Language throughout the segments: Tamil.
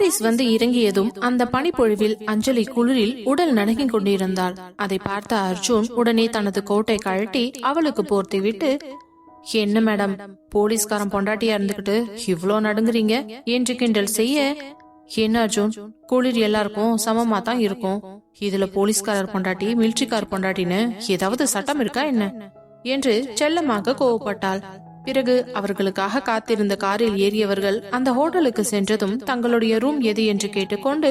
பாரிஸ் வந்து இறங்கியதும் அந்த பனிப்பொழிவில் அஞ்சலி குளிரில் உடல் நடுங்கிக் கொண்டிருந்தாள். அதை பார்த்த அர்ஜுன் உடனே தனது கோட்டை கழட்டி அவளுக்கு போர்த்தி விட்டு என்ன மேடம் போலீஸ்காரன் பொண்டாட்டியா இருந்துகிட்டு இவ்ளோ நடுங்குறீங்க? என்று கிண்டல் செய்ய என்ன அர்ஜுன் குளிர் எல்லாருக்கும் சமமா தான் இருக்கும். இதுல போலீஸ்காரர் பொண்டாட்டி மிலிட்ரிக்கார் பொண்டாட்டின்னு ஏதாவது சட்டம் இருக்கா என்ன? என்று செல்லமாக கோவப்பட்டாள். பிறகு அவர்களுக்காக காத்திருந்த காரில் ஏறியவர்கள் அந்த ஹோட்டலுக்கு சென்றதும் தங்களுடைய ரூம் எது என்று கேட்டுக்கொண்டு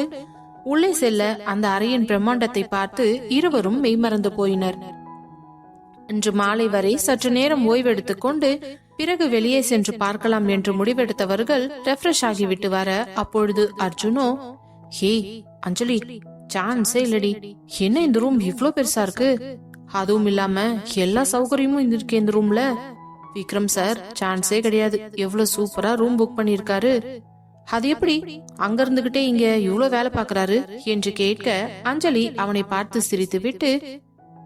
உள்ளே செல்ல அந்த அறையின் பிரம்மாண்டத்தை பார்த்து இருவரும் மெய்மறந்து போயினர். இன்று மாலை வரை சற்று நேரம் ஓய்வெடுத்துக் கொண்டு பிறகு வெளியே சென்று பார்க்கலாம் என்று முடிவெடுத்தவர்கள் ரெஃப்ரெஷ் ஆகிவிட்டு வர அப்பொழுது அர்ஜுனோ ஹே அஞ்சலி சான்ஸே இல்லடி என்ன இந்த ரூம் இவ்ளோ பெருசா இருக்கு? அதுவும் இல்லாம எல்லா சௌகரியமும் இருக்கு இந்த ரூம்ல. விக்ரம் சார் சான்ஸே கிடையாது. எவ்வளவு சூப்பரா ரூம் புக் பண்ணிருக்காரு அது எப்படி? அங்க இருந்துகிட்டே இங்க இவ்ளோ வேலை பாக்குறாரு என்று கேட்க அஞ்சலி அவனை பார்த்து சிரித்து விட்டு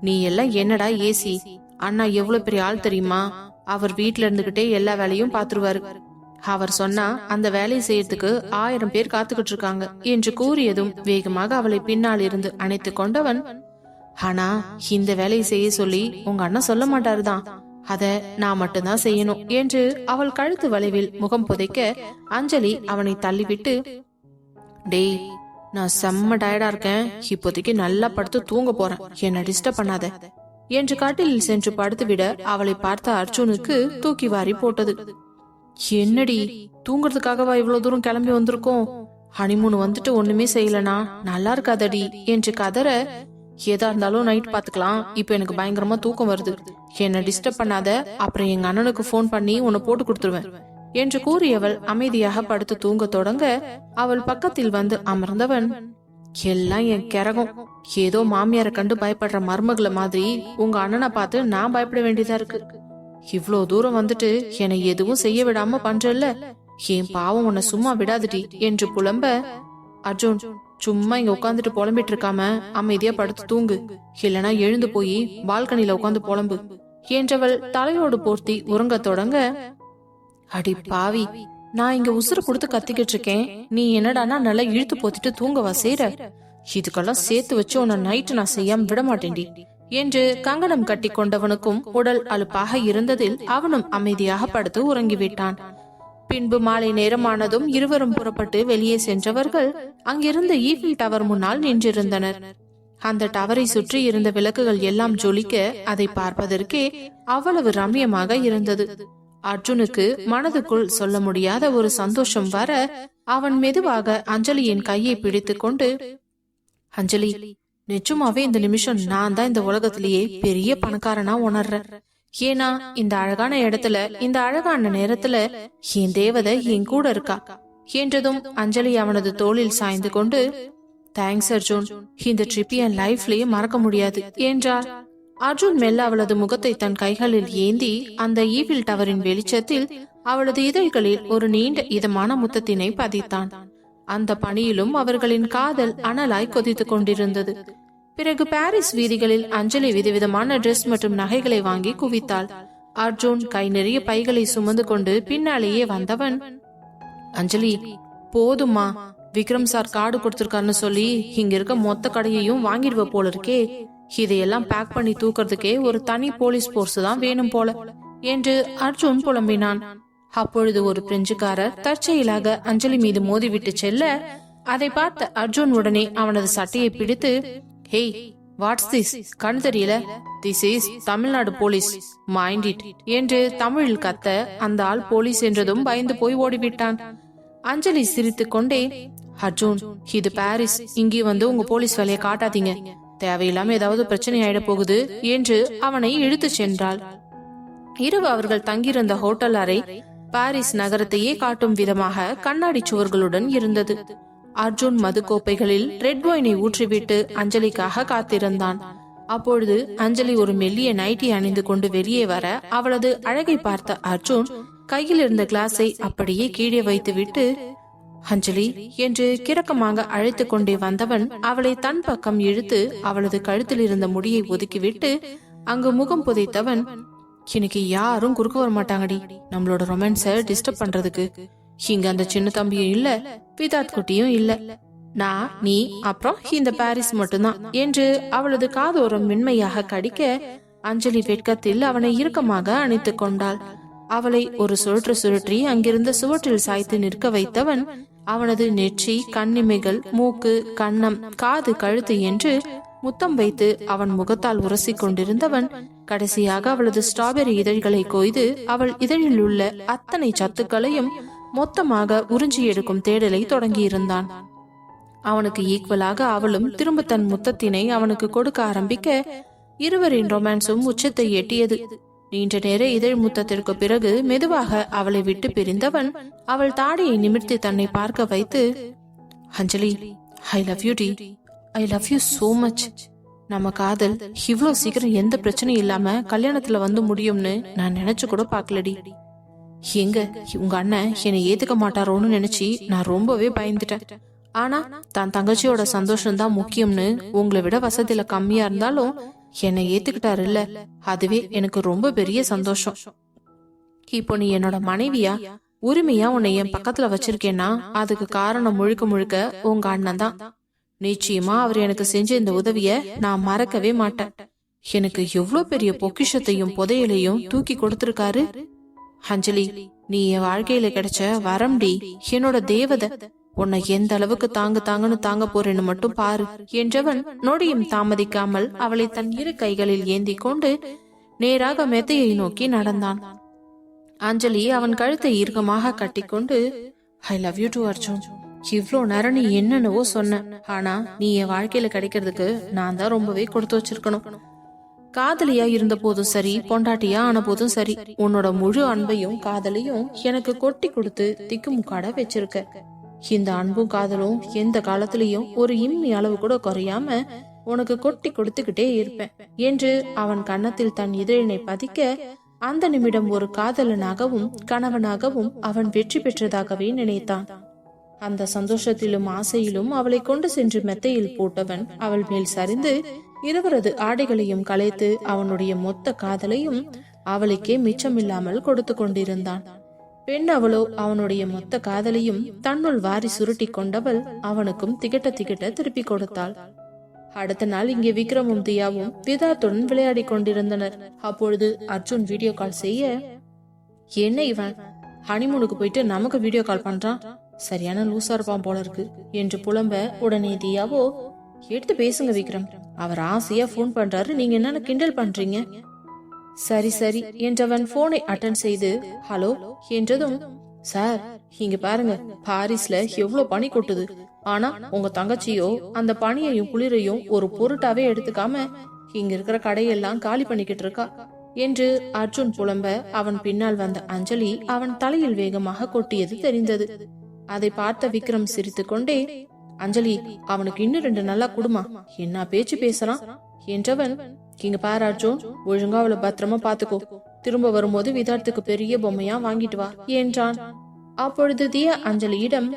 நீ எல்லாம் என்னடா ஏசி? அண்ணா எவ்வளவு பெரிய ஆள் தெரியுமா? அவர் வீட்ல இருந்துகிட்டே எல்லா வேலையும் பாத்துருவாரு அவர் சொன்னா அந்த வேலையை செய்யறதுக்கு ஆயிரம் பேர் காத்துக்கிட்டு இருக்காங்க என்று கூறியதும் வேகமாக அவளை பின்னால் இருந்து அணைத்து கொண்டவன் ஆனா இந்த வேலையை செய்ய சொல்லி உங்க அண்ணன் சொல்ல மாட்டாருதான். அத நான் மட்டும்தான் செய்யணும் என்று அவள் கழுத்து வளைவில் முகம் புதைக்க அஞ்சலி அவனை தள்ளிவிட்டு டேய் நான் செம்ம டயர்டா இருக்கேன். இப்போதைக்கு நல்லா படுத்து தூங்க போறேன். என்ன டிஸ்டர்ப் பண்ணாத. என்று காட்டில் சென்று படுத்துவிட அவளை பார்த்த அர்ஜுனுக்கு தூக்கி வாரி போட்டது. என்னடி தூங்குறதுக்காகவா இவ்வளவு தூரம் கிளம்பி வந்திருக்கோம்? ஹனிமூன் வந்துட்டு ஒண்ணுமே செய்யலனா? நல்லா இருக்காதடி. என்று கதற ஏதா இருந்தாலும் நைட் பாத்துக்கலாம் இப்ப எனக்கு பயங்கரமா தூக்கம் வருது. என்ன டிஸ்டர்ப் பண்ணாத. அப்புறம் எங்க அண்ணனுக்கு ஃபோன் பண்ணி உன்னை போட்டு கொடுத்துருவேன். என்று கூறியவள் அமைதியாக படுத்து தூங்க தொடங்க அவள் பக்கத்தில் வந்து அமர்ந்தவன் எல்லாம் என் கிறகம் ஏதோ மாமியார கண்டு பயப்படுற மருமகளை மாதிரி உங்க அண்ணனை பார்த்து நான் பயப்பட வேண்டியதா இருக்கு. இவ்வளோ தூரம் வந்துட்டு என்னை எதுவும் செய்ய விடாம பண்றல்ல. என் பாவம் உன்னை சும்மா விடாதுடி. என்று புலம்ப அர்ஜுன் சும்மா இங்க உட்காந்துட்டு புலம்பிட்டு இருக்காம அமைதியா படுத்து தூங்கு. இல்லனா எழுந்து போய் பால்கனில உட்காந்து புலம்பு. என்றவள் தலையோடு போர்த்தி உறங்க தொடங்க அடி பாவி நான் இங்க உசுறு கொடுத்து கத்திக்கிட்டு இருக்கேன். நீ என்னடானா நல்லா இழுத்து போத்திட்டு தூங்கவா செய்ற? இதுக்கெல்லாம் சேர்த்து வச்சு உன்னை நைட்டு நான் செய்யாம விட மாட்டேன்டி என்று கங்கணம் கட்டி கொண்டவனுக்கும் உடல் அலுப்பாக இருந்ததில் அவனும் அமைதியாக படுத்து உறங்கிவிட்டான் பின்பு மாலை நேரமானதும் இருவரும் புறப்பட்டு வெளியே சென்றவர்கள் அங்கிருந்த ஈஃபில் டவர் முன்னால் நின்றிருந்தனர். அந்த டவரை சுற்றி இருந்த விளக்குகள் எல்லாம் ஜொலிக்க அதை பார்ப்பதற்கே அவ்வளவு ரம்யமாக இருந்தது. அர்ஜுனுக்கு மனதுக்குள் சொல்ல முடியாத ஒரு சந்தோஷம் வர அவன் மெதுவாக அஞ்சலியின் கையை பிடித்துக் கொண்டு அஞ்சலி நிச்சயமாவே இந்த நிமிஷம் நான் தான் இந்த உலகத்திலேயே பெரிய பணக்காரனா உணர்றேன் ஏன்னா இந்த அழகான இடத்துல இந்த அழகான நேரத்துல என் தேவதை என் கூட இருக்கா? என்றதும் அஞ்சலி அவனது தோளில் சாய்ந்து கொண்டு தேங்க்ஸ் அர்ஜுன் இந்த ட்ரிப் என் லைஃப்லயே மறக்க முடியாது. என்றார். அர்ஜுன் மெல்ல அவளது முகத்தை தன் கைகளில் ஏந்தி அந்த ஈவில் டவரின் வெளிச்சத்தில் அவளது இதழ்களில் ஒரு நீண்ட இதமான முத்தத்தினை பதித்தான். அந்த பணியிலும் அவர்களின் காதல் அனலாய் கொதித்துக் கொண்டிருந்தது. பிறகு பாரிஸ் வீதிகளில் அஞ்சலி விதவிதமான டிரெஸ் மற்றும் நகைகளை வாங்கி குவித்தாள். அர்ஜுன் கை நிறைய பைகளை சுமந்து கொண்டு பின்னாலேயே வந்தவன் அஞ்சலி போதுமா? விக்ரம் சார் கார்டு கொடுத்துருக்காருன்னு சொல்லி இங்க இருக்க மொத்த கடையையும் வாங்கிடுவ போல இருக்கே. இதையெல்லாம் பேக் பண்ணி தூக்குறதுக்கே ஒரு தனி போலீஸ் போர்ஸ் தான் வேணும் போல என்று அர்ஜுன் புலம்பினான். அப்பொழுது ஒரு பிரெஞ்சுக்காரர் தற்செயலாக அஞ்சலி மீது மோதிவிட்டு செல்ல அதை பார்த்த அர்ஜுன் உடனே அவனது சட்டையை பிடித்து ஹேய் வாட்ஸ் திஸ் கண் தெரியல. This is Tamil Nadu police mind it என்று தமிழில் கத்த அந்த ஆள் போலீஸ் என்றதும் பயந்து போய் ஓடிவிட்டான். அஞ்சலி சிரித்துக்கொண்டே அர்ஜுன் இது பாரிஸ். இங்கே வந்து உங்க போலீஸ் வேலையை காட்டாதீங்க. தேவையில்லாம ஏதாவது பிரச்சனை ஆயிட போகுது என்று அவனை இழுத்துச் சென்றாள். இரவு அவர்கள் தங்கியிருந்த ஹோட்டல் அறை பாரிஸ் நகரத்தையே காட்டும் விதமாக கண்ணாடி சுவர்களுடன் இருந்தது. அர்ஜுன் மது கோப்பைகளில் ரெட் ஒயினை ஊற்றிவிட்டு அஞ்சலிக்காக காத்திருந்தான். அப்பொழுது அஞ்சலி ஒரு மெல்லிய நைட்டி அணிந்து கொண்டு வெளியே வர அவளது அழகை பார்த்த அர்ஜுன் கையில் இருந்த கிளாஸை அப்படியே கீழே வைத்துவிட்டு அஞ்சலி என்று கிறக்கமாக அழைத்து கொண்டே வந்தவன் அவளை தன் பக்கம் இழுத்து அவளது கழுத்தில் இருந்த முடியை ஒதுக்கிவிட்டு அங்கு முகம் புதைத்தவன் இன்னைக்கு யாரும் குறுக்க வர மாட்டாங்கடி. நம்மளோட ரொமான்ஸ டிஸ்டர்ப் பண்றதுக்கு. இங்க அந்த சின்ன தம்பியும் இல்ல விதாத் குட்டியும் இல்ல. நான் நீ அப்புறம் இந்த பாரிஸ் மட்டும்தான் என்று அவளது காதோரம் மென்மையாக கடிக்க அஞ்சலி வெட்கத்தில் அவனை இறுக்கமாக அணைத்துக் கொண்டாள். அவளை ஒரு சுழற்று சுழற்றி அங்கிருந்த சுவற்றில் சாய்த்து நிற்க வைத்தவன் அவனது நெற்றி கண்ணிமைகள் மூக்கு கன்னம் காது கழுத்து என்று முத்தம் வைத்து அவன் முகத்தால் உரசிக் கொண்டிருந்தவன் கடைசியாக அவளது ஸ்ட்ராபெரி இதழ்களை கொய்து அவள் இதழில் உள்ள அத்தனை சத்துக்களையும் மொத்தமாக உறிஞ்சி எடுக்கும் தேடலை தொடங்கியிருந்தான். அவனுக்கு ஈக்குவலாக அவளும் திரும்ப தன் முத்தத்தினை அவனுக்கு கொடுக்க ஆரம்பிக்க இருவரின் ரொமான்ஸும் உச்சத்தை எட்டியது. நீண்ட நேர இதழ் முத்தத்திற்கு பிறகு மெதுவாக அவளை விட்டு பிரிந்தவன் அவள் தாடியை நிமிர்த்தி தன்னை பார்க்க வைத்து Anjali I love you D I love you so much நம்ம காதல் இவ்வளோ சீக்கிரம் எந்த பிரச்சனையும் இல்லாம கல்யாணத்துல வந்து முடியும்னு நான் நினைச்சு கூட பார்க்கலடி. எங்க உங்க அண்ணன் என்னை ஏத்துக்க மாட்டாரோன்னு நினைச்சு நான் ரொம்பவே பயந்துட்டேன். ஆனா தன் தங்கச்சியோட சந்தோஷம் தான் முக்கியம்னு உங்களை விட வசதியில கம்மியா இருந்தாலும் என்னை ஏத்துக்கிட்டாரு இல்ல அதுவே எனக்கு ரொம்ப பெரிய சந்தோஷம். இப்போ நீ என்னோட மனைவியா? உரிமையா உன்னை என் பக்கத்துல வச்சிருக்கேன்னா அதுக்கு காரணம் முழுக்க முழுக்க உங்க அண்ணன் தான். நிச்சயமா அவர் எனக்கு செஞ்ச இந்த உதவிய நான் மறக்கவே மாட்டேன். எனக்கு எவ்வளவு பெரிய பொக்கிஷத்தையும் புதையலையும் தூக்கி கொடுத்திருக்காரு. அஞ்சலி நீ என் வாழ்க்கையில கிடைச்ச வரம்டி என்னோட தேவதை. உன்னை எந்த அளவுக்கு தாங்க தாங்கன்னு தாங்க போறேன்னு மட்டும் பாரு என்றவன் நொடியும் தாமதிக்காமல் அவளை தன் இரு கைகளில் ஏந்தி கொண்டு நேராக மெத்தையை நோக்கி நடந்தான். அஞ்சலி அவன் கழுத்தை ஈர்க்கமாக கட்டிக்கொண்டு I love you too Arjun. இவ்ளோ நேரம் நீ என்னென்னவோ சொன்ன. ஆனா நீ என் வாழ்க்கையில கிடைக்கிறதுக்கு நான் தான் ரொம்பவே கொடுத்து வச்சிருக்கணும். காதலியா இருந்த போதும் சரி பொண்டாட்டியா ஆன போதும் சரி. உன்னோட முழு அன்பையும் காதலையும் எனக்கு கொட்டி கொடுத்து திக்குமுக்காட வச்சிருக்க. இந்த அன்பும் காதலும் எந்த காலத்திலையும் ஒரு இம்மி அளவு கூட குறையாம உனக்கு கொட்டி கொடுத்துக்கிட்டே இருப்பேன் என்று அவன் கன்னத்தில் தன் இதழினை பதிக்க அந்த நிமிடம் ஒரு காதலனாகவும் கணவனாகவும் அவன் வெற்றி பெற்றதாகவே நினைத்தான். அந்த சந்தோஷத்திலும் ஆசையிலும் அவளை கொண்டு சென்று மெத்தையில் போட்டவன் அவள் மேல் சரிந்து இருவரது ஆடைகளையும் கலைத்து அவனுடைய மொத்த காதலையும் அவளுக்கே மிச்சமில்லாமல் கொடுத்து கொண்டிருந்தான். பெண் அவளோ அவனுடைய மொத்த காதலையும் தன்னுள் வாரி சுருட்டி கொண்டவள் அவனுக்கும் திகட்ட திகட்ட திருப்பி கொடுத்தாள். அடுத்த நாள் இங்கே விக்ரமும் தியாவும் விதாத்துடன் விளையாடி கொண்டிருந்தனர். அப்பொழுது அர்ஜுன் வீடியோ கால் செய்ய என்ன இவன்? ஹனிமூனுக்கு போயிட்டு நமக்கு வீடியோ கால் பண்றான்? சரியான லூசா இருப்பான் போல இருக்கு என்று புலம்ப உடனே தியாவோ எடுத்து பேசுங்க விக்ரம். அவர் ஆசையா ஃபோன் பண்றாரு. நீங்க என்னன்னு கிண்டல் பண்றீங்க? சரி சரி என்றவன் போனை அட்டன் செய்து ஹலோ என்றதும் சார் இங்க பாருங்க பாரிஸ்ல எவ்வளவு பனி கொட்டுது. ஆனா உங்க தங்கச்சியோ அந்த பனியையும் குளிரையும் ஒரு பொருட்டாவே எடுத்துக்காம இங்க இருக்கிற கடையெல்லாம் காலி பண்ணிக்கிட்டு இருக்கா என்று அர்ஜுன் புலம்ப அவன் பின்னால் வந்த அஞ்சலி அவன் தலையில் வேகமாக கொட்டியது தெரிந்தது. அதை பார்த்த விக்ரம் சிரித்துக் கொண்டே அஞ்சலி அவனுக்கு இன்னும் ரெண்டு நல்லா குடுமா என்ன பேச்சு பேசுறான்? என்றவன் இங்க பாரு அர்ஜுன் ஒழுங்கா அவளை பத்திரமா பாத்துக்கோ. திரும்ப வரும்போது விதார்த்துக்கு பெரிய பொம்மையா வாங்கிட்டு வா என்றான். அப்பொழுது தியா அஞ்சலியிடம்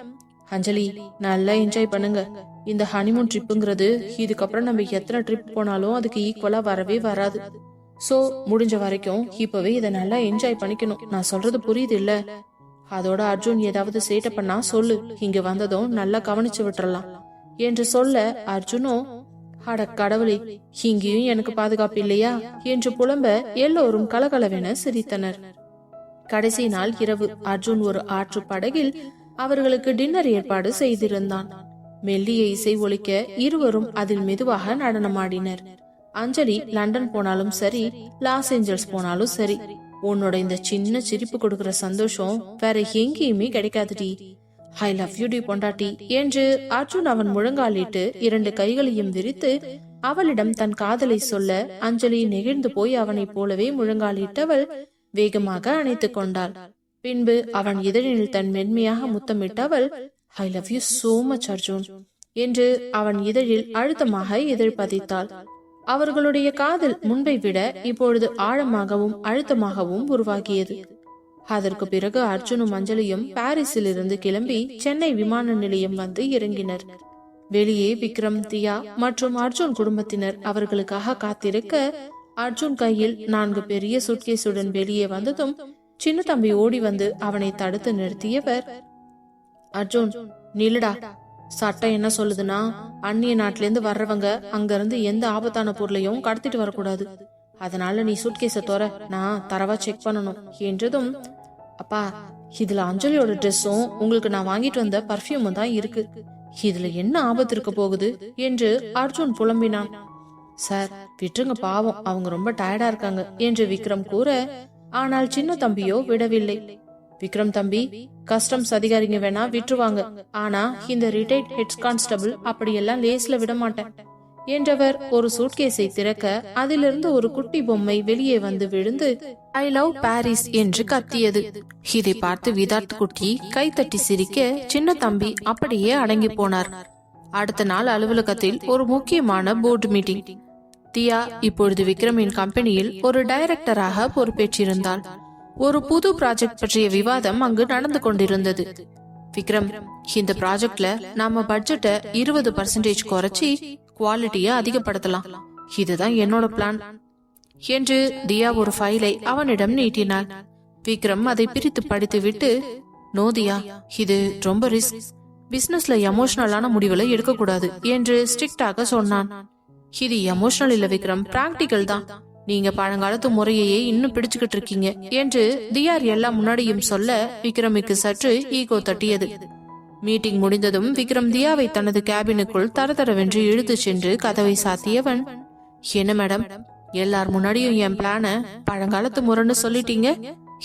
அஞ்சலி நல்லா என்ஜாய் பண்ணுங்க. இந்த ஹனிமூன் ட்ரிப்புங்கிறது இதுக்கப்புறம் நம்ம எத்தனை ட்ரிப் போனாலும் அதுக்கு ஈக்குவலா வரவே வராது. சோ முடிஞ்ச வரைக்கும் இப்பவே இதை நல்லா என்ஜாய் பண்ணிக்கணும். நான் சொல்றது புரியுது இல்ல? அதோட அர்ஜுன் ஏதாவது சேட்டை பண்ணா சொல்லு. இங்க வந்ததும் நல்லா கவனிச்சு விட்டுறலாம் என்று சொல்ல அர்ஜுனும் அட கடவுளே இங்கேயும் எனக்கு பாதுகாப்பு இல்லையா? என்று புலம்ப எல்லோரும் கலகலவென சிரித்தனர். கடைசி நாள் இரவு. அர்ஜுன் ஒரு ஆற்று படகில் அவர்களுக்கு டின்னர் ஏற்பாடு செய்திருந்தான். மெல்லிய இசை ஒழிக்க இருவரும் அதில் மெதுவாக நடனமாடினர். அஞ்சலி லண்டன் போனாலும் சரி லாஸ் ஏஞ்சல்ஸ் போனாலும் சரி. உன்னோட இந்த சின்ன சிரிப்பு கொடுக்கிற சந்தோஷம் வேற எங்கேயுமே கிடைக்காதுடி. ஐ லவ் யூ டி பொண்டாட்டி என்று அர்ஜுன் அவன் முழங்காலிட்டு இரண்டு கைகளையும் விரித்து அவளிடம் தன் காதலை சொல்ல அஞ்சலி நெகிழ்ந்து போய் அவனைப் போலவே முழங்காலிட்டவள் வேகமாக அணைத்துக் கொண்டாள். பின்பு அவன் இதழில் தன் மென்மையாக முத்தமிட்டவள் I love you so much Arjun என்று அவன் இதழில் அழுத்தமாக இதழ் பதித்தாள் அவர்களுடைய காதல் முன்பை விட இப்பொழுது ஆழமாகவும் அழுத்தமாகவும் உருவாகியது. அதற்கு பிறகு அர்ஜுனும் அஞ்சலியும் பாரிஸில் இருந்து கிளம்பி சென்னை விமான நிலையம் வந்து இறங்கினர். வெளியே விக்ரம் தியா மற்றும் அர்ஜுன் குடும்பத்தினர் அவர்களுக்காக காத்திருக்க அர்ஜுன் கையில் நான்கு பெரிய சுட்கேஸுடன் வெளியே வந்ததும் சின்ன தம்பி ஓடி வந்து அவனை தடுத்து நிறுத்தியவர் அர்ஜுன். நில்லுடா. சட்டம் என்ன சொல்லுதுன்னா? அந்நிய நாட்டுல இருந்து வர்றவங்க அங்க இருந்து எந்த ஆபத்தான பொருளையும் கடத்திட்டு வரக்கூடாது. அதனால நீ சூட்கேஸ தோற. நான் தரவா செக் பண்ணணும் என்றதும் அப்பா இதுல அஞ்சலியோட ட்ரெஸ்ஸும் உங்களுக்கு நான் வாங்கிட்டு வந்த பர்ஃப்யூமும் தான் இருக்கு. இதுல என்ன ஆபத்து இருக்க போகுது? என்று அர்ஜுன் புலம்பினான். சார் விட்டுருங்க பாவம். அவங்க ரொம்ப டயர்டா இருக்காங்க என்று விக்ரம் கூற ஆனால் சின்ன தம்பியோ விடவில்லை. விக்ரம் தம்பி கஸ்டம்ஸ் அதிகாரிங்க வேணா விட்டுருவாங்க. ஆனா இந்த ரிட்டையர்ட் ஹெட் கான்ஸ்டபிள் அப்படியெல்லாம் லேஸ்ல விட மாட்டேன் என்றவர் ஒரு சூட்கேஸை திறக்க அதிலிருந்து ஒரு குட்டி பொம்மை வெளியே வந்து விழுந்து ஐ லவ் பாரிஸ் என்று கத்தியது. இதை பார்த்து விதார்த் குட்டி கைத்தட்டி சிரிக்க சின்ன தம்பி அப்படியே அடங்கி போனார். அடுத்த நாள் அலுவலகத்தில் ஒரு முக்கியமான போர்டு மீட்டிங். தியா இப்பொழுது விக்ரமின் கம்பெனியில் ஒரு டைரக்டராக பொறுப்பேற்றிருந்தாள். ஒரு புது ப்ராஜெக்ட் பற்றிய விவாதம் அங்கு நடந்து கொண்டிருந்தது. விக்ரம் இந்த ப்ராஜெக்ட்ல நாம பட்ஜெட்டை இருபது பர்சன்டேஜ் குறைச்சி குவாலிட்டியை அதிகப்படுத்தலாம். இதுதான் என்னோட பிளான் என்று தியா ஒரு ஃபைலை அவனிடம் நீட்டினாள். விக்ரம் அதை பிரித்து படித்துவிட்டு நோ தியா இது ரொம்ப ரிஸ்க் பிசினஸ்ல எமோஷனலான முடிவுகளை எடுக்கக்கூடாது என்று ஸ்ட்ரிக்டாக சொன்னான். இது எமோஷனல் இல்ல விக்ரம் பிராக்டிக்கல் தான். நீங்க பழங்காலத்து முறையையே இன்னும் பிடிச்சுக்கிட்டு இருக்கீங்க என்று தியார் எல்லாம் முன்னாடியும் சொல்ல விக்ரமுக்கு சற்று ஈகோ தட்டியது. மீட்டிங் முடிந்ததும் விக்ரம் தியாவை தனது கேபினுக்குள் தரதரவென்று இழுத்துச் சென்று கதவை சாத்தியவன் என்ன மேடம் எல்லார் முன்னாடியும் என் பிளான பழங்காலத்து முறைன்னு சொல்லிட்டீங்க?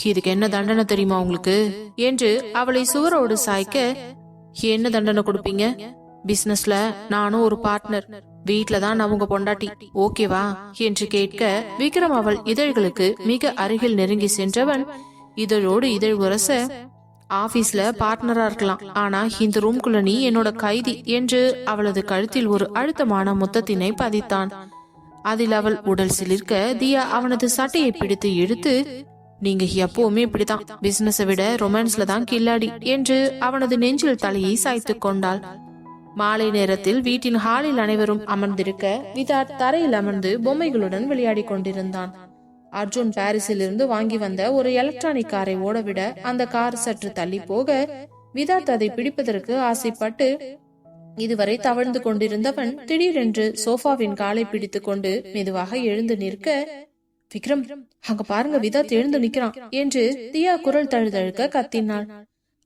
இதுக்கு என்ன தண்டனை தெரியுமா உங்களுக்கு? என்று அவளை சுவரோடு சாய்க்க என்ன தண்டனை கொடுப்பீங்க? பிசினஸ்ல நானும் ஒரு பார்ட்னர் வீட்ல தான் நான் பொண்டாட்டி. ஓகேவா என்று கேட்க விக்ரம் அவள் இதழ்களுக்கு மிக அருகில் நெருங்கி சென்றவன் இதழோடு இதழ் உரச ஆபீஸ்ல பார்ட்னரா இருக்கலாம். ஆனா இந்த ரூம்குள்ள நீ என்னோட கைதி என்று அவளது கழுத்தில் ஒரு அழுத்தமான முத்தத்தினை பதித்தான். அதில் அவள் உடல் சிலிர்க்க தியா அவனது சட்டையை பிடித்து இழுத்து நீங்க எப்பவுமே இப்படிதான் பிசினஸை விட ரொமான்ஸ்ல தான் கில்லாடி என்று அவனது நெஞ்சில் தலையை சாய்த்து கொண்டாள். மாலை நேரத்தில் வீட்டின் ஹாலில் அனைவரும் அமர்ந்திருக்க விதார்த் தரையில் அமர்ந்து பொம்மைகளுடன் விளையாடி கொண்டிருந்தான். அர்ஜுன் பாரிஸில் இருந்து வாங்கி வந்த ஒரு எலக்ட்ரானிக் காரை ஓடவிட அந்த கார் சற்று தள்ளி போக விதார்த் அதை பிடிப்பதற்கு ஆசைப்பட்டு இதுவரை தவழ்ந்து கொண்டிருந்தவன் திடீரென்று சோஃபாவின் காலை பிடித்துக் கொண்டு மெதுவாக எழுந்து நிற்க விக்ரம் அங்க பாருங்க விதாத் எழுந்து நிக்கிறான் என்று தியா குரல் தழுதழுக்க கத்தினாள்.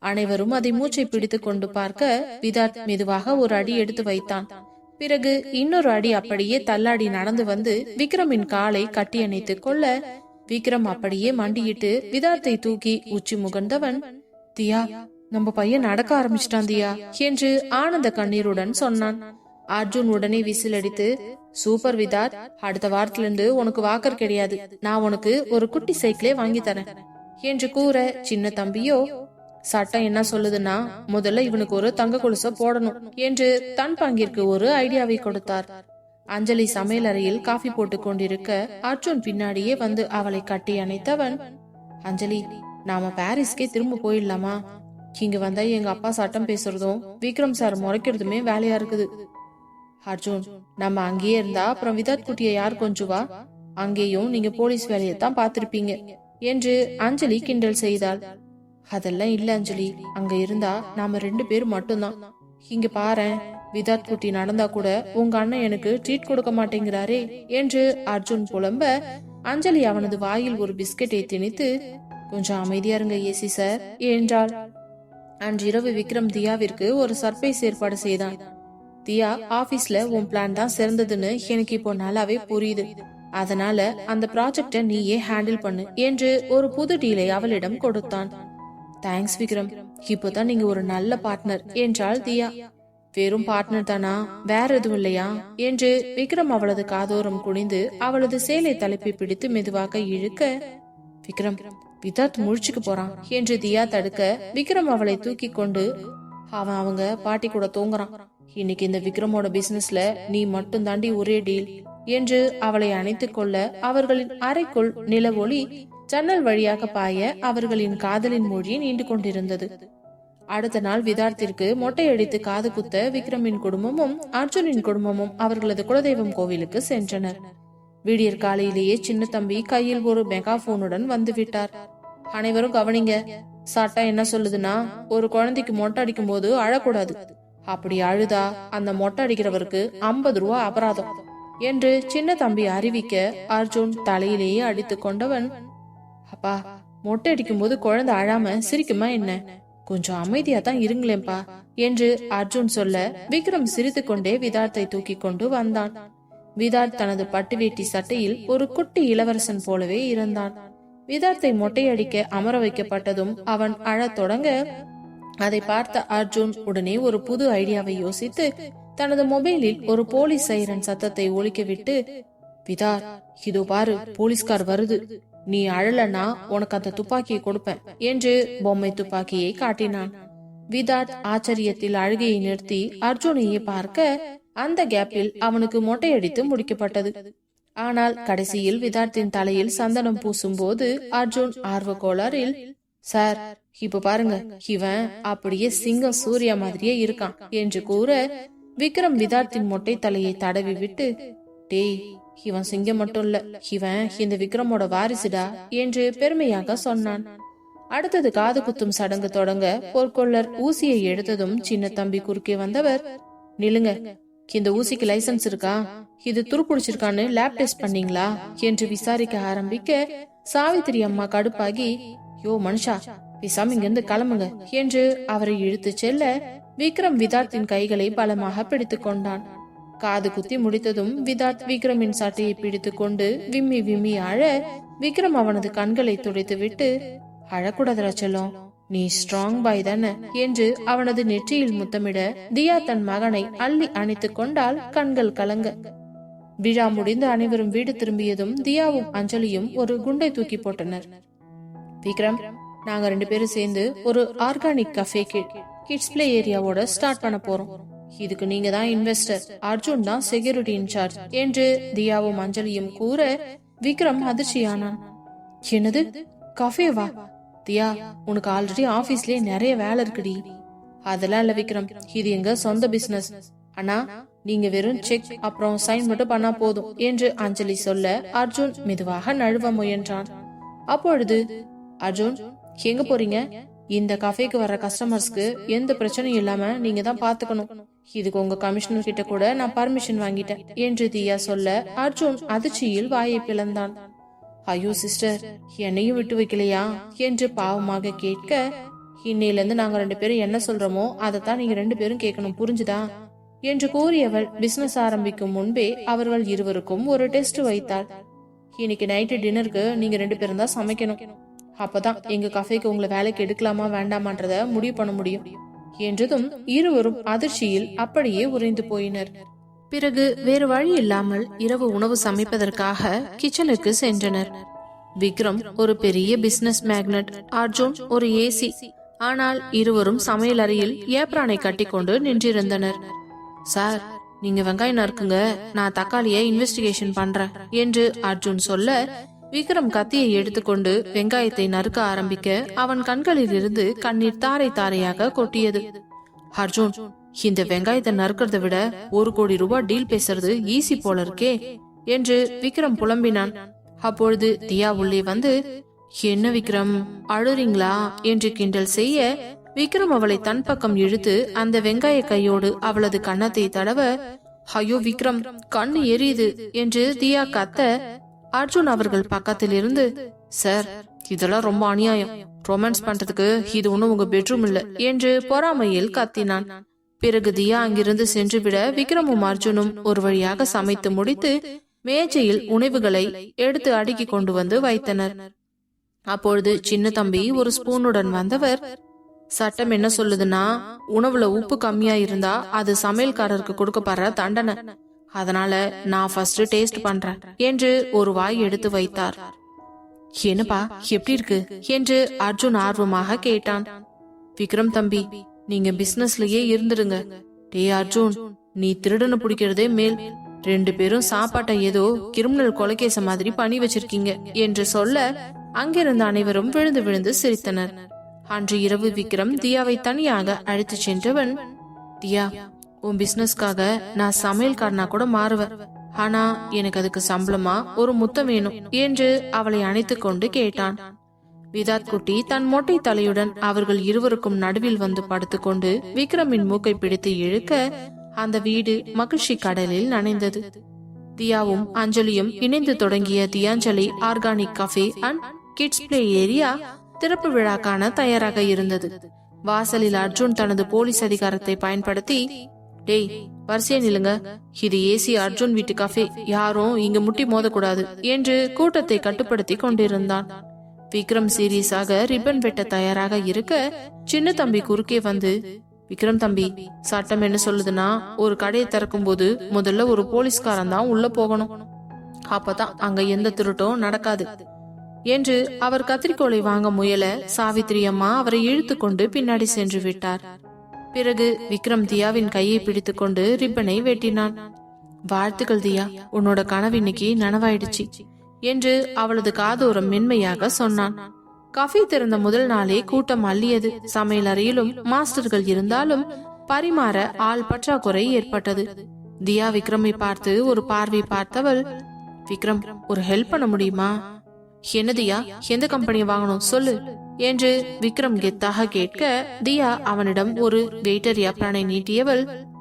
அனைவரும் அதை மூச்சை பிடித்துக் கொண்டு பார்க்க விதார்த் மெதுவாக ஒரு அடி எடுத்து வைத்தான். பிறகு இன்னொரு அடி அப்படியே தள்ளாடி நடந்து வந்து விக்ரமின் காலை கட்டி அணைத்துக் கொள்ள விக்ரம் அப்படியே மண்டியிட்டு விதார்த்தை தூக்கி உச்சி முகர்ந்தவன் தியா நம்ம பையன் நடக்க ஆரம்பிச்சிட்டான் தியா என்று ஆனந்த கண்ணீருடன் சொன்னான். அர்ஜுன் உடனே விசில் அடித்து சூப்பர் விதார் அடுத்த வாரத்துல இருந்து உனக்கு வாக்கர் கிடையாது. நான் உனக்கு ஒரு குட்டி சைக்கிளே வாங்கி தரேன் என்று கூற சின்ன தம்பியோ சட்டம் என்ன சொல்லுதுன்னா முதல்ல இவனுக்கு ஒரு தங்க கொலுச போடணும் என்று தன் பங்கிற்கு ஒரு ஐடியாவை கொடுத்தார். அஞ்சலி சமையலறையில் காஃபி போட்டு கொண்டிருக்க அர்ஜுன் பின்னாடியே வந்து அவளை கட்டி அணைத்தவன் அஞ்சலி நாம பாரிஸ்க்கே திரும்ப போயிடலாமா? இங்க வந்தா எங்க அப்பா சட்டம் பேசுறதும் விக்ரம் சார் முறைக்கிறதுமே வேலையா இருக்குது. அர்ஜுன் நம்ம அங்கேயே இருந்தா அப்புறம் விதாத் குட்டியை யார் கொஞ்சுவா? அங்கேயும் நீங்க போலீஸ் வேலையை தான் பார்த்திருப்பீங்க என்று அஞ்சலி கிண்டல் செய்தாள். அதெல்லாம் இல்ல அஞ்சலி. அங்க இருந்தா நாம ரெண்டு பேர் மட்டும்தான். இங்க பாரேன் விதாத் குட்டி நடந்தா கூட உங்க அண்ணன் எனக்கு ட்ரீட் கொடுக்க மாட்டேங்கிறாரே என்று அர்ஜுன் புலம்ப அஞ்சலி அவனது வாயில் ஒரு பிஸ்கெட்டை திணித்து கொஞ்சம் அமைதியா இருங்க ஏசி சார் என்றாள். அன்றிரவு விக்ரம் தியாவிற்கு ஒரு சர்ப்ரைஸ் ஏற்பாடு செய்தான். தியா ஆபீஸ்ல உன் பிளான் தான் சிறந்ததுன்னு எனக்கு இப்போ நல்லாவே புரியுது. அதனால அந்த ப்ராஜெக்ட நீயே ஹேண்டில் பண்ணு என்று ஒரு புது டீலை அவளிடம் கொடுத்தான். தேங்க்ஸ் விக்ரம் இப்போதான் நீங்க ஒரு நல்ல பார்ட்னர் என்றாள் தியா. வெறும் பார்ட்னர் தானா? வேற எதுவும் இல்லையா? என்று விக்ரம் அவளது காதோரம் குனிந்து அவளது சேலை தலைப்பை பிடித்து மெதுவாக இழுக்க விக்ரம் விதாத் முழிச்சுக்கு போறான் என்று தியா தடுக்க விக்ரம் அவளை தூக்கி கொண்டு அவன் அவங்க பாட்டி கூட தூங்குறான். இன்னைக்கு இந்த விக்ரமோட பிசினஸ்ல நீ மட்டும் தாண்டி ஒரே டீல் என்று அவளை அணைத்துக் கொள்ள அவர்களின் அறைக்குள் நிலவொளி ஜன்னல் வழியாக பாய அவர்களின் காதலின் மொழி நீண்டு கொண்டிருந்தது. அடுத்த நாள் விதார்த்திற்கு மொட்டையடித்து காது குத்த விக்ரமின் குடும்பமும் அர்ஜுனின் குடும்பமும் அவர்களது குலதெய்வம் கோவிலுக்கு சென்றனர். விடியற் காலையிலேயே சின்ன தம்பி கையில் ஒரு மெகாபோனுடன் வந்து விட்டார் அனைவரும் கவனிங்க சாட்டா என்ன சொல்லுதுன்னா ஒரு குழந்தைக்கு மொட்டை அடிக்கும் போது அழக்கூடாது. அப்படி அழுதா அந்த மொட்டை அடிக்கிறவருக்கு ஐம்பது ரூபா அபராதம் என்று சின்ன தம்பி அறிவிக்க அர்ஜுன் தலையிலேயே அடித்து கொண்டவன் அப்பா மொட்டை அடிக்கும் போது குழந்தை அழாம சிரிக்குமா என்ன? கொஞ்சம் அமைதியா தான் இருங்களேன்பா என்று அர்ஜுன் சொல்ல விக்ரம் சிரித்துக்கொண்டே விதார்த்தை தூக்கி கொண்டு வந்தான். விதார்த் தனது பட்டு வேட்டி சட்டையில் ஒரு குட்டி இளவரசன் போலவே இருந்தான். விதார்த்தை மொட்டையடிக்க அமர வைக்கப்பட்டதும் அவன் அழத் தொடங்க அதை பார்த்த அர்ஜுன் உடனே ஒரு புது ஐடியாவை யோசித்து தனது மொபைலில் ஒரு போலீஸ் சைரன் சத்தத்தை ஒழிக்கவிட்டு விதார் இதோ பாரு போலீஸ்கார் வருது. நீ அழலனா உனக்கு அந்த துப்பாக்கியை கொடுப்பேன் என்று பொம்மை துப்பாக்கியை காட்டினான். விதார்த் ஆச்சரியத்தில் அழுகையை நிறுத்தி அர்ஜுனையை பார்க்க அந்த கேப்பில் அவனுக்கு மொட்டையடித்து முடிக்கப்பட்டது. ஆனால் கடைசியில் விதார்த்தின் தலையில் சந்தனம் பூசும்போது அர்ஜுன் ஆர்வ கோளாறில் சார் இப்ப பாருங்க இவன் அப்படியே சிங்கம் சூர்யா மாதிரியே இருக்கான் என்று கூற விக்ரம் விதார்த்தின் மொட்டை தலையை தடவி விட்டு டேய் இவன் சிங்கம் மட்டும் இல்ல இவன் இந்த விக்ரமோட வாரிசுடா என்று பெருமையாக சொன்னான். அடுத்தது காது குத்தும் சடங்கு தொடங்க பொற்கொள்ளர் ஊசியை எடுத்ததும் சின்ன தம்பி குறுக்கே வந்தவர் நிலுங்க இந்த ஊசிக்கு லைசென்ஸ் இருக்கா? இது துருப்பிடிச்சிருக்கான்னு லேப் டெஸ்ட் பண்ணீங்களா? என்று விசாரிக்க ஆரம்பிக்க சாவித்திரி அம்மா கடுப்பாகி யோ மனுஷா பேசாம இங்கிருந்து கிளம்புங்க என்று அவரை இழுத்து செல்ல விக்ரம் விதார்த்தின் கைகளை பலமாக பிடித்துக் கொண்டான். காது குத்தி முடித்ததும் விதார்த் விக்ரமின் சட்டையை பிடித்து கொண்டு விம்மி விம்மி அழ விக்ரம் அவனது கண்களை துடைத்து விட்டு அழக்கூடாதுடா செல்லும் நீ ஸ்ட்ராங் பாய் தானே என்று அவனது நெற்றியில் முத்தமிட தியா தன் மகனை அள்ளி அணைத்துக் கொண்டால் கண்கள் கலங்க. விழா முடிந்து அனைவரும் வீடு திரும்பியதும் தியாவும் அஞ்சலியும் ஒரு குண்டை தூக்கி போட்டனர். விக்ரம் நாங்க ரெண்டு பேரும் சேர்ந்து ஒரு ஆர்கானிக் கஃபே கிட்ஸ் பிளே ஏரியாவோட ஸ்டார்ட் பண்ண போறோம். இதுக்கு நீங்க தான் இன்வெஸ்டர் அர்ஜுன் தான் செக்யூரிட்டி இன்சார்ஜ் என்று தியாவும் அஞ்சலியும் கூற விக்ரம் அதிர்ச்சியானான் என்னது? கஃபேவா தியா உனக்கு ஆல்ரெடி ஆபீஸ்லயே நிறைய வேலை இருக்குடி. அதெல்லாம் இல்ல விக்ரம். இது எங்க சொந்த பிசினஸ் ஆனா நீங்க வெறும் செக் அப்புறம் சைன் மட்டும் பண்ணா போதும் என்று அஞ்சலி சொல்ல அர்ஜுன் மெதுவாக நழுவ முயன்றான். அப்பொழுது அர்ஜுன் எங்க போறீங்க? இந்த கஃபேக்கு வர்ற கஸ்டமர்ஸ்க்கு எந்த பிரச்சனையும் இல்லாம நீங்க தான் பாத்துக்கணும். இதுக்கு உங்க கமிஷனர் கிட்ட கூட நான் பர்மிஷன் வாங்கிட்டேன் என்று தியா சொல்ல அர்ஜுன் அதிர்ச்சியில் வாயை பிளந்தான். ஐயோ சிஸ்டர் என்னையும் விட்டு வைக்கலையா? என்று பாவமாக கேட்க இன்னையில இருந்து நாங்க ரெண்டு பேரும் என்ன சொல்றோமோ அதைத்தான் நீங்க ரெண்டு பேரும் கேட்கணும் புரிஞ்சுதா? என்று கூறியவள் பிசினஸ் ஆரம்பிக்கும் முன்பே அவர்கள் இருவருக்கும் ஒரு டெஸ்ட் வைத்தாள். இன்னைக்கு நைட்டு டின்னருக்கு நீங்க ரெண்டு பேரும் தான் சமைக்கணும். அப்பதான் எங்க கஃபேக்கு உங்களை வேலைக்கு எடுக்கலாமா வேண்டாமான்றத முடிவு பண்ண முடியும். என்றதும் இருவரும் அதிர்ச்சியில் அப்படியே உறைந்து போயினர். பிறகு வேறு வழி இல்லாமல் இரவு உணவு சமைப்பதற்காக கிச்சனுக்கு சென்றனர். விக்ரம் ஒரு பெரிய பிசினஸ் மேக்னட் அர்ஜுன் ஒரு ஏசி ஆனால் இருவரும் சமையல் அறையில் ஏப்ரானை கட்டிக்கொண்டு நின்றிருந்தனர். சார் நீங்க வெங்காயம் நறுக்குங்க நான் தக்காளியை இன்வெஸ்டிகேஷன் பண்றேன் என்று அர்ஜுன் சொல்ல விக்ரம் கத்தியை எடுத்துக்கொண்டு வெங்காயத்தை நறுக்க ஆரம்பிக்க அவன் கண்களில் இருந்து கண்ணீர் தாரை தாரையாக கொட்டியது. அர்ஜுன் இந்த வெங்காயத்தை நறுக்கிறத விட ஒரு கோடி ரூபாய் டீல் பேசுறது ஈஸி போல இருக்கே என்று விக்ரம் புலம்பினான். அப்பொழுது தியா உள்ளே வந்து என்ன விக்ரம் அழுறீங்களா? என்று கிண்டல் செய்ய விக்ரம் அவளை தன் பக்கம் இழுத்து அந்த வெங்காய கையோடு அவளது கன்னத்தை தடவ ஐயோ விக்ரம் கண்ணு எரியுது என்று தியா கத்த அர்ஜுன் அவர்கள் பக்கத்தில் இருந்து சார் இதெல்லாம் ரொம்ப அநியாயம். ரொமான்ஸ் பண்றதுக்கு இது ஒண்ணும் உங்க பெட்ரூம் இல்ல என்று பொறாமையில் கத்தினான். பிறகு தியா அங்கிருந்து சென்றுவிட விக்ரமும் அர்ஜுனும் ஒரு வழியாக சமைத்து முடித்து மேஜையில் உணவுகளை எடுத்து அடுக்கி கொண்டு வந்து வைத்தனர். அப்பொழுது சின்ன தம்பி ஒரு ஸ்பூனுடன் வந்தவர் சட்டம் என்ன சொல்லுதுன்னா உணவுல உப்பு கம்மியா இருந்தா அது சமையல்காரருக்கு கொடுக்கப்படுற தண்டனை. அதனால நான் ஃபர்ஸ்ட் டேஸ்ட் பண்றேன் என்று ஒரு வாய் எடுத்து வைத்தார். என்னப்பா எப்படி இருக்கு? என்று அர்ஜுன் ஆர்வமாக கேட்டான். விக்ரம் தம்பி நீங்க பிசினஸ்லயே இருந்துடுங்க. டே அர்ஜுன் நீ திருடனை பிடிக்கிறதே மேல். ரெண்டு பேரும் சாப்பாட்டை ஏதோ கிரிமினல் கொலைகேச மாதிரி பண்ணி வச்சிருக்கீங்க என்று சொல்ல அங்கிருந்த அனைவரும் விழுந்து விழுந்து சிரித்தனர். அன்று இரவு விக்ரம் தியாவை தனியாக அழைத்துச் சென்றவன் தியா உன் பிசினஸ்க்காக நான் சமையல்காரனா கூட மாறுவேன். ஆனா எனக்கு அதுக்கு சம்பளமா ஒரு முத்தம் வேணும் என்று அவளை அணைத்து கொண்டு கேட்டான். விதாத் குட்டி தன் மொட்டை தலையுடன் அவர்கள் இருவருக்கும் நடுவில் வந்து படுத்துக்கொண்டு விக்ரமின் மூக்கை பிடித்து இழுக்க அந்த வீடு மகிழ்ச்சி கடலில் நனைந்தது. தியாவும் அஞ்சலியும் இணைந்து தொடங்கிய Diyanjali organic cafe and kids play area திறப்பு விழாக்கான தயாராக இருந்தது. வாசலில் அர்ஜுன் தனது போலீஸ் அதிகாரத்தை பயன்படுத்தி டேய் வரிசையா நில்லுங்க. இது ஏசி அர்ஜுன் வீட்டு கஃபே யாரும் இங்க முட்டி மோதக்கூடாது என்று கூட்டத்தை கட்டுப்படுத்தி கொண்டிருந்தான். விக்ரம் சீரியஸாக ரிப்பன் வெட்ட தயாராக இருக்க சின்ன தம்பி குறுக்கே வந்து விக்ரம் தம்பி சட்டம் என்ன சொல்லுதுன்னா ஒரு கடையை திறக்கும் போது முதல்ல ஒரு போலீஸ்காரன் தான் உள்ள போகணும். அப்பதான் அங்க எந்த திருட்டும் நடக்காது. என்று அவர் கத்திரிக்கோலை வாங்க முயல சாவித்திரி அம்மா அவரை இழுத்து கொண்டு பின்னாடி சென்று விட்டார். பிறகு விக்ரம் தியாவின் கையை பிடித்துக்கொண்டு ரிப்பனை வெட்டினான். வாழ்த்துக்கள் தியா உன்னோட கனவு இன்னைக்கு நனவாயிடுச்சு என்று அவளது காதோரம் மென்மையாக சொன்னான். கஃபே திறந்த முதல் நாளே கூட்டம் அள்ளியது. சமையல் அறையிலும் மாஸ்டர்கள் இருந்தாலும் பரிமாற ஆள் பற்றாக்குறை ஏற்பட்டது. தியா விக்ரமை பார்த்து ஒரு பார்வை பார்த்தவள் விக்ரம் ஒரு ஹெல்ப் பண்ண முடியுமா? என்னதியா? எந்த கம்பெனியை வாங்கணும்? சொல்லு. என்று விக்ரம் கெத்தாக கேட்க தியா அவனிடம் ஒரு வெயிட்டர் யாப்ரானை நீட்டியவள்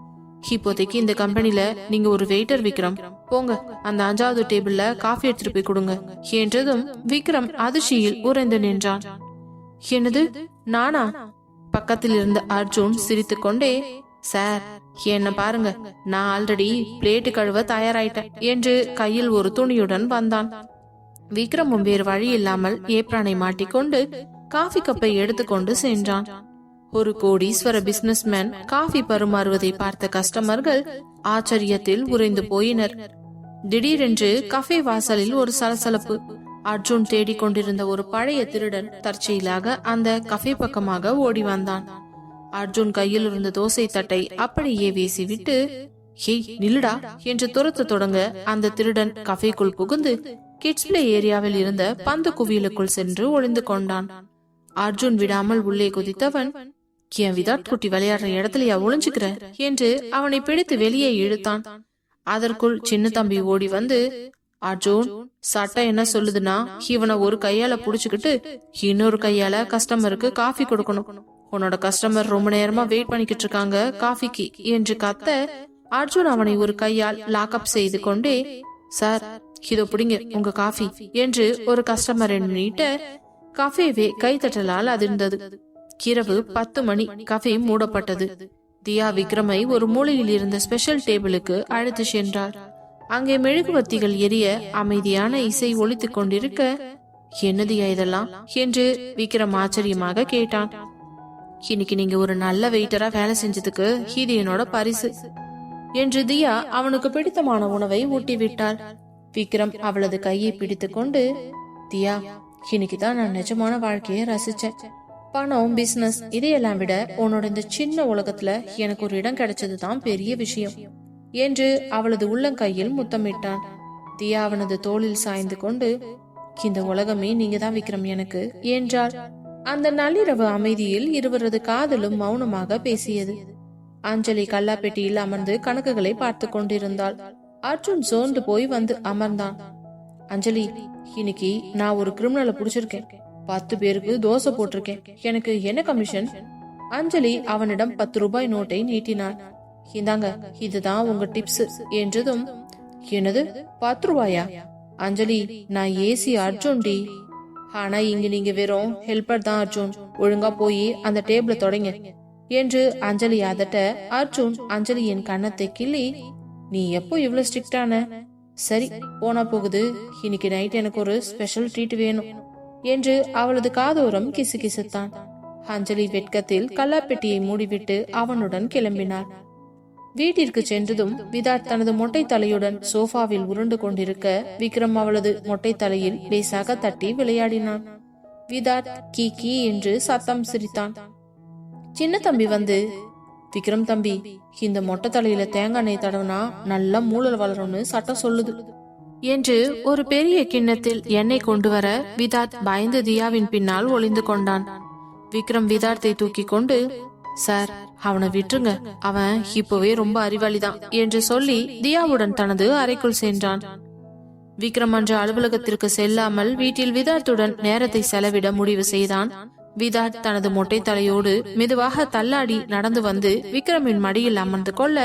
இப்போதைக்கு இந்த கம்பெனில நீங்க ஒரு வெயிட்டர் விக்ரம். போங்க. அந்த அஞ்சாவது டேபிள்ல காஃபி எடுத்துட்டு போய் கொடுங்க. என்றதும் விக்ரம் அதிர்ச்சியில் உறைந்து நின்றான். என்னது? நானா? பக்கத்தில் இருந்த அர்ஜுன் சிரித்துக்கொண்டே சார் என்ன பாருங்க. நான் ஆல்ரெடி பிளேட்டு கழுவ தயாராயிட்டேன். என்று கையில் ஒரு துணியுடன் வந்தான். விக்ரமும் வேறு வழி இல்லாமல் ஏப்ரானை மாட்டிக்கொண்டு காஃபி கப்பை எடுத்துக்கொண்டு சென்றான். ஒரு கோடீஸ்வர பிசினஸ்மேன் காஃபி பருமாறுவதை பார்த்த கஸ்டமர்கள் ஆச்சரியத்தில் உறைந்து போயினர். திடீரென்று கஃபே வாசலில் ஒரு சலசலப்பு. அர்ஜுன் தேடிக் கொண்டிருந்த ஒரு பழைய திருடன் தற்செயலாக அந்த கஃபே பக்கமாக ஓடி வந்தான். அர்ஜுன் கையில் இருந்த தோசை தட்டை அப்படியே வீசிவிட்டு ஹேய் நில்லுடா என்று துரத்த தொடங்க அந்த திருடன் கஃபேக்குள் புகுந்து கிட்ஸ் பிளே ஏரியாவில் இருந்த பந்து குவியலுக்குள் சென்று ஒளிந்து கொண்டான். அர்ஜுன் விடாமல் உள்ளே குதித்தவன் என் விதாட் குட்டி விளையாடுற இடத்துலயா ஒளிஞ்சுக்கிற? என்று அவனை பிடித்து வெளியே இழுத்தான். அதற்குள் சின்ன தம்பி ஓடி வந்து அர்ஜுன் சட்டம் என்ன சொல்லுதுன்னா இவனை ஒரு கையால புடிச்சுக்கிட்டு இன்னொரு கையால கஸ்டமருக்கு காஃபி கொடுக்கணும். உன்னோட கஸ்டமர் ரொம்ப நேரமா வெயிட் பண்ணிக்கிட்டு இருக்காங்க காஃபிக்கு என்று கத்த அர்ஜுன் அவனை ஒரு கையால் லாக்அப் செய்து கொண்டே சார் இதோ பிடிங்க உங்க காஃபி. என்று ஒரு கஸ்டமர் நீட்ட கஃபேவே கைத்தட்டலால் அதிர்ந்தது. இரவு பத்து மணி கஃபே மூடப்பட்டது. தியா விக்ரமை ஒரு மூலையில் இருந்த ஸ்பெஷல் டேபிளுக்கு அழைத்து சென்றார். அங்கே மெழுகுவர்த்திகள் எரிய அமைதியான இசை ஒழித்துக் கொண்டிருக்க என்னதியா இதெல்லாம்? என்று விக்ரம் ஆச்சரியமாக கேட்டான். இன்னைக்கு நீங்க ஒரு நல்ல வெயிட்டரா வேலை செஞ்சதுக்கு இது என்னோட பரிசு என்று தியா அவனுக்கு பிடித்தமான உணவை ஊட்டிவிட்டாள். விக்ரம் அவளது கையை பிடித்துக்கொண்டு தியா இன்னைக்கு தான் நான் நிஜமான வாழ்க்கையை ரசிச்சேன். பணம் பிசினஸ் இதையெல்லாம் விட உன்னோட இந்த சின்ன உலகத்துல எனக்கு ஒரு இடம் கிடைச்சது தான் பெரிய விஷயம் என்று அவளது உள்ளங்கையில் முத்தமிட்டான். தியா அவனது தோளில் சாய்ந்து கொண்டு இந்த உலகமே நீங்க தான் விக்ரம் எனக்கு என்றாள். அந்த நள்ளிரவு அமைதியில் இருவரது காதலும் மௌனமாக பேசியது. அஞ்சலி கல்லாப்பெட்டியில் அமர்ந்து கணக்குகளை பார்த்து கொண்டிருந்தாள். அர்ஜுன் சோர்ந்து போய் வந்து அமர்ந்தான். அஞ்சலி இன்னைக்கு நான் ஒரு கிரிமினலை புடிச்சிருக்கேன். பத்து பேருக்கு தோசை போட்டிருக்கேன். எனக்கு என்ன கமிஷன் அஞ்சலி அவனிடம் பத்து ரூபாய் நோட்டை நீட்டினாள் இந்தாங்க இதுதான் உங்க டிப்ஸ் என்றதும் என்னது? பத்து ரூபாயா? அஞ்சலி நான் ஏசி அர்ஜுன் டி. ஆனா இங்க நீங்க வெறும் ஹெல்பர் தான் அர்ஜுன். ஒழுங்கா போய் அந்த டேபிள தொடங்க. என்று அஞ்சலி அதட்ட அர்ஜுன் அஞ்சலியின் கன்னத்தை கிள்ளி நீ எப்போ இவ்வளவு ஸ்ட்ரிக்டான சரி போனா போகுது. இன்னைக்கு நைட் எனக்கு ஒரு ஸ்பெஷல் ட்ரீட் வேணும் என்று அவளது காதோரம் கிசுகிசுத்தான் அஞ்சலி வெட்கத்தில் கல்லாப்பெட்டியை மூடிவிட்டு அவனுடன் கிளம்பினாள். வீட்டிற்கு சென்றதும் விதாட் தனது மொட்டை தலையுடன் சோஃபாவில் உருண்டு கொண்டிருக்க விக்ரம் அவளது மொட்டை தலையில் லேசாக தட்டி விளையாடினான். விதாட் கீ கீ என்று சத்தம் சிரித்தான். சின்ன தம்பி வந்து விக்ரம் தம்பி இந்த மொட்டை தலையில தேங்காய் எண்ணெய் தடவுனா நல்லா மூளல் வளரும்னு சட்டம் சொல்லுது. என்று ஒரு பெரிய கிண்ணத்தில் எண்ணெய் கொண்டு வர விதாத் பயந்து தியாவின் பின்னால் ஒளிந்து கொண்டான். விக்ரம் விதார்த்தை தூக்கி கொண்டு சார் அவனை விட்டுருங்க. அவன் இப்போவே ரொம்ப அறிவாளிதான் என்று சொல்லி தியாவுடன் தனது அறைக்குள் சென்றான். விக்ரம் அன்று அலுவலகத்திற்கு செல்லாமல் வீட்டில் விதார்த்துடன் நேரத்தை செலவிட முடிவு செய்தான். விதார்த் தனது மொட்டை தலையோடு மெதுவாக தள்ளாடி நடந்து வந்து விக்ரமின் மடியில் அமர்ந்து கொள்ள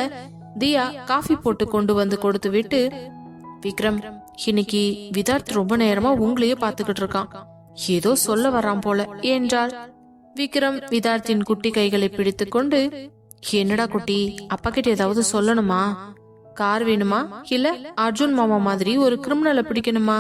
தியா காஃபி போட்டு கொண்டு வந்து கொடுத்து விட்டு விக்ரம் இன்னைக்கு விதார்த் ரொம்ப நேரமா உங்களையே பாத்துக்கிட்டு இருக்கான். ஏதோ சொல்ல வரான் போல என்றாள். விக்ரம் விதார்த்தின் குட்டி கைகளை பிடித்துக்கொண்டு என்னடா குட்டி அப்பா கிட்ட ஏதாவது சொல்லணுமா? கார் வேணுமா? இல்ல அர்ஜுன் மாமா மாதிரி ஒரு கிரிமினலை பிடிக்கணுமா?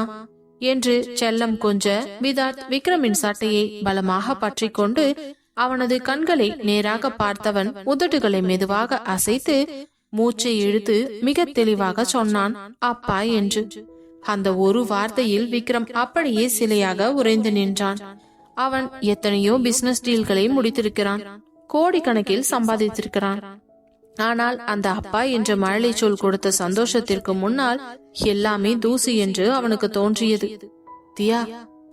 என்று செல்லம் கொஞ்ச விதார்த் விக்ரமின் சட்டையை பலமாக பற்றி கொண்டு அவனது கண்களை நேராக பார்த்தவன் உதடுகளை மெதுவாக அசைத்து மூச்சை இழுத்து மிக தெளிவாக சொன்னான் அப்பா என்று. அந்த ஒரு வார்த்தையில் விக்ரம் அப்படியே சிலையாக உறைந்து நின்றான். அவன் எத்தனையோ பிசினஸ் டீல்களை முடித்திருக்கிறான் கோடிக்கணக்கில் சம்பாதித்திருக்கிறான். ஆனால் அந்த அப்பா என்ற மழலை சொல் கொடுத்த சந்தோஷத்திற்கு முன்னால் எல்லாமே தூசி என்று அவனுக்கு தோன்றியது. தியா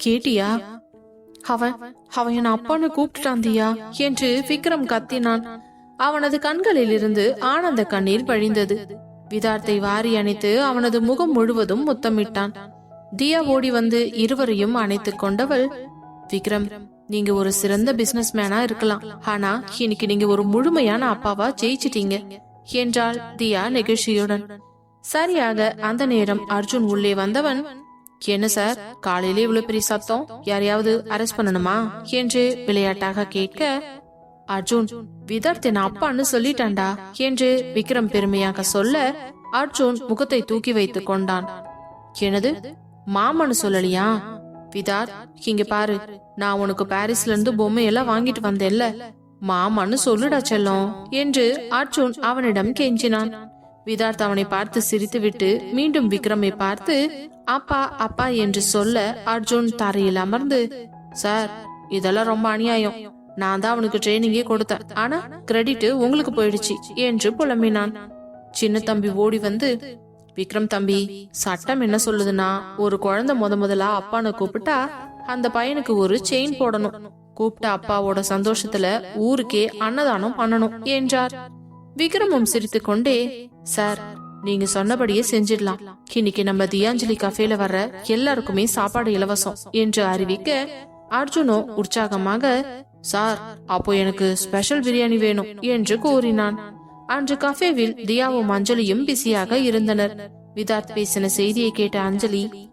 கேட்டியா? அவன் அவன் என் அப்பான்னு கூப்பிட்டுட்டான் தியா என்று விக்ரம் கத்தினான். அவனது கண்களில் இருந்து ஆனந்த கண்ணீர் பழிந்தது. விதார்த்தை வாரி அணைத்து அவனது முகம் முழுவதும் முத்தமிட்டான். தியா ஓடி வந்து இருவரையும் அணைத்துக் கொண்டவள் விக்ரம். நீங்க ஒரு சிறந்த பிசினஸ் மேனா இருக்கலாம். ஆனா இன்னைக்கு நீங்க ஒரு முழுமையான அப்பாவா ஜெயிச்சிட்டீங்க. என்றாள் தியா நெகிழ்ச்சியுடன். சரியாக அந்த நேரம் அர்ஜுன் உள்ளே வந்தவன் என்ன சார் காலையிலே இவ்வளவு பெரிய சத்தம்? யாரையாவது அரெஸ்ட் பண்ணணுமா? என்று விளையாட்டாக கேட்க அர்ஜுன் விதர்த் என் அப்பான்னு சொல்லிட்டான்டா என்று விக்ரம் பெருமையாக சொல்ல அர்ஜுன் முகத்தை தூக்கி வைத்துக் கொண்டான். எனது மாமன்னு சொல்லலையா? விதார் இங்க பாரு நான் உனக்கு பாரிஸ்ல இருந்து பொம்மையெல்லாம் வாங்கிட்டு வந்தேன்ல. மாமான்னு சொல்லுடா செல்லம் என்று அர்ஜுன் அவனிடம் கெஞ்சினான். விதார்த் அவனை பார்த்து சிரித்துவிட்டு மீண்டும் விக்ரமை பார்த்து அப்பா அப்பா என்று சொல்ல அர்ஜுன் தரையில் அமர்ந்து சார் இதெல்லாம் ரொம்ப அநியாயம். நான் தான் அவனுக்கு ட்ரைனிங்கே கொடுத்தேன். ஆனா கிரெடிட் உங்களுக்கு போயிடுச்சு என்று புலம்பினான். சின்ன தம்பி ஓடி வந்து விக்ரம் தம்பி சட்டம் என்ன சொல்லுதுன்னா ஒரு குழந்தை முத முதலா அப்பான்னு கூப்பிட்டா அந்த பையனுக்கு ஒரு செயின் போடணும். கூப்பிட்ட அப்பாவோட சந்தோஷத்துல ஊருக்கே அன்னதானம் பண்ணணும் என்றார். விக்ரமும் சிரித்துக்கொண்டே சார் நீங்க சொன்னபடியே செஞ்சிடலாம். இன்னைக்கு நம்ம தியாஞ்சலி கஃபேல வர்ற எல்லாருக்குமே சாப்பாடு இலவசம் என்று அறிவிக்க அர்ஜுனோ உற்சாகமாக சார் அப்போ எனக்கு ஸ்பெஷல் பிரியாணி வேணும் என்று கூறினான். அன்று கஃபேவில் தியாவும் அஞ்சலியும் பிஸியாக இருந்தனர். விதார்த் பேசின செய்தியை கேட்ட அஞ்சலி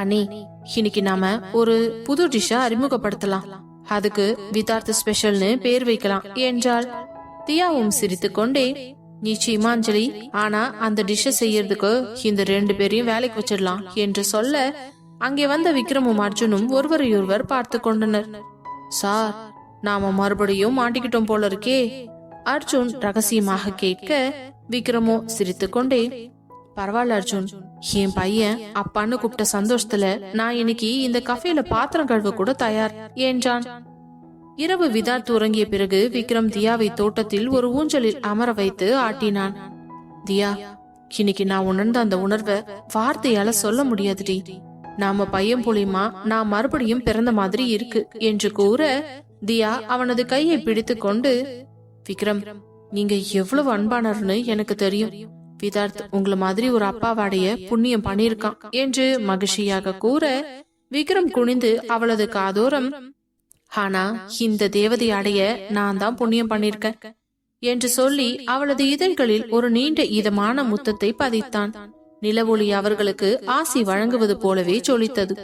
அண்ணே இன்னைக்கு நாம ஒரு புது டிஷ்ஷ அறிமுகப்படுத்தலாம். அதுக்கு விதார்த் ஸ்பெஷல்னு பேர் வைக்கலாம் என்றாள். தியாவும் சிரித்துக்கொண்டே நிச்சயமா அஞ்சலி ஆனா அந்த டிஷ்ஷ செய்யறதுக்கு இந்த ரெண்டு பேரையும் வேலைக்கு வச்சிடலாம் என்று சொல்ல அங்கே வந்த விக்ரமும் அர்ஜுனும் ஒருவரையொருவர் பார்த்து கொண்டனர். சார் நாம மறுபடியும் மாட்டிக்கிட்டோம் போல இருக்கே அர்ஜுன் ரகசியமாக கேட்க விக்ரமோ சிரித்துக்கொண்டே பரவாயில்ல அர்ஜுன் என் பையன் அப்பான்னு கூப்பிட்ட சந்தோஷத்துல நான் இன்னைக்கு இந்த கஃபேல பாத்திரம் கழுவ கூட தயார் என்றான். இரவு விதார்த் உறங்கிய பிறகு விக்ரம் தியாவை தோட்டத்தில் ஒரு ஊஞ்சலில் அமர வைத்து ஆட்டினான். தியா இன்னைக்கு நான் உணர்ந்த அந்த உணர்வை வார்த்தையால சொல்ல முடியாதுடி. நாம பையன் புலியமா? நான் மறுபடியும் பிறந்த மாதிரி இருக்கு என்று கூற தியா அவனது கையை பிடித்து கொண்டு விக்ரம் நீங்க எவ்வளவு அன்பானர்னு எனக்கு தெரியும். விதார்த் உங்கள மாதிரி ஒரு அப்பாவாடைய புண்ணியம் பண்ணிருக்கான் என்று மகிழ்ச்சியாக கூற விக்ரம் குனிந்து அவளது காதோரம் ஆனா இந்த தேவதை அடைய நான் தான் புண்ணியம் பண்ணிருக்கேன் என்று சொல்லி அவளது இதழ்களில் ஒரு நீண்ட இதமான முத்தத்தை பதித்தான். நிலவொளி அவர்களுக்கு ஆசி வழங்குவது போலவே சொலித்தது